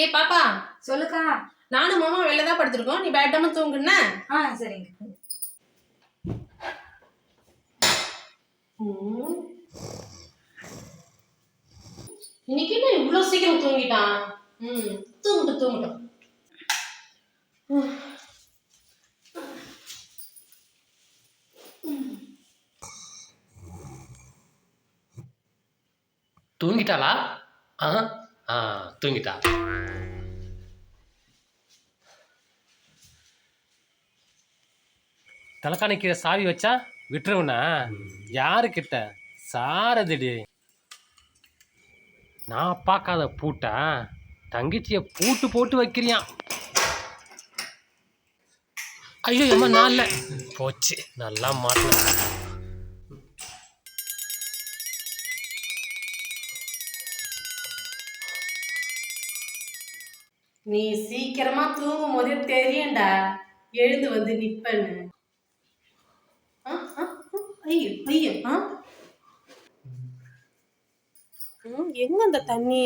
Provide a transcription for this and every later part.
ஏய் பாப்பா சொல்லுக்கா. நானும் மாமா வெளில தான் படுத்திருக்கோம். நீ பேட்டாம தூங்குன ஆ சரிங்க. இன்னைக்கு என்ன இவ்வளோ சீக்கிரம் தூங்கிட்டான்? ம் தூங்கட்டும் தூங்கட்டும். தூங்கிட்டாளா? ஆ. ஆ தூங்கிட்டா. தலைக்காணி கீழே சாவி வச்சா விட்டுருவனா யாருக்கிட்ட? சாரதிடி. நான் பார்க்காத பூட்டா தங்கச்சிய பூட்டு போட்டு வைக்கிறியான் ஐயோ எம்மா நாள்ல போச்சு நல்லா மாட்டல நீ சீக்கிரமா தூங்கும் போதே தெரியும்டா. எழுந்து வந்து நிப்பன்னு. ஐயோ ஐயோ ஆ. எங்க அந்த தண்ணி?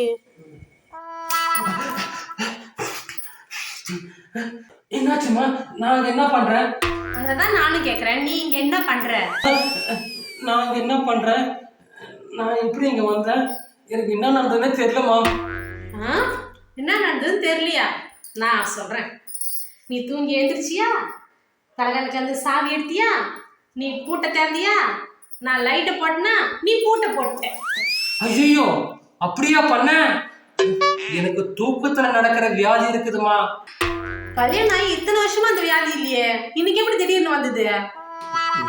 என்னாச்சுமா நான் என்ன பண்றேன் அததான் நானும் கேக்குறேன். நீ இங்க என்ன பண்ற? நான் இங்க என்ன பண்றேன் நான் எப்படி இங்க வந்தேன்? எனக்கு என்ன நடந்ததுன்னே தெரியலமா ஆ? என்ன நடந்ததுன்னு தெரியலையா? நான் சொல்றேன். நீ தூங்கி எழுந்திரிச்சியா? தலைகணக்கு வந்து சாவி எடுத்தியா? நீ பூட்டை திறந்தியா? நான் லைட்டை போட்டனா? நீ பூட்டை போட்ட. ஐயோ அப்படியா பண்ண? எனக்கு தூக்கத்துல நடக்கிற வியாதி இருக்குதுமா. கல்யாணம் ஆகி இத்தனை வருஷமா அந்த வியாதி இல்லையே. இன்னைக்கு எப்படி திடீர்னு வந்தது?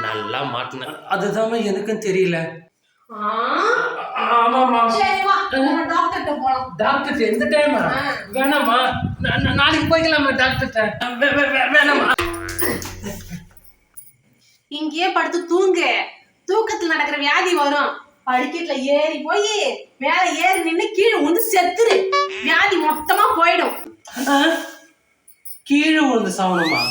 நல்லா மாட்டினேன் அதுதான் எனக்கும் தெரியல? ஆமாமா டாக்டர்கிட்ட போலாம். டாக்டர் எந்த டைமா. வேணாமா நாளைக்கு போய்க்கலாமா டாக்டர்கிட்ட வேணாமா இங்கேயே படுத்து தூங்கு. தூக்கத்துல நடக்கிற வியாதி வரும். படிக்கட்டுல ஏறி போய் மேல ஏறி நின்னு கீழே வந்து செத்துரு. வியாதி மொத்தமா போயிடும்? கீழே விழுந்து சாவணுமா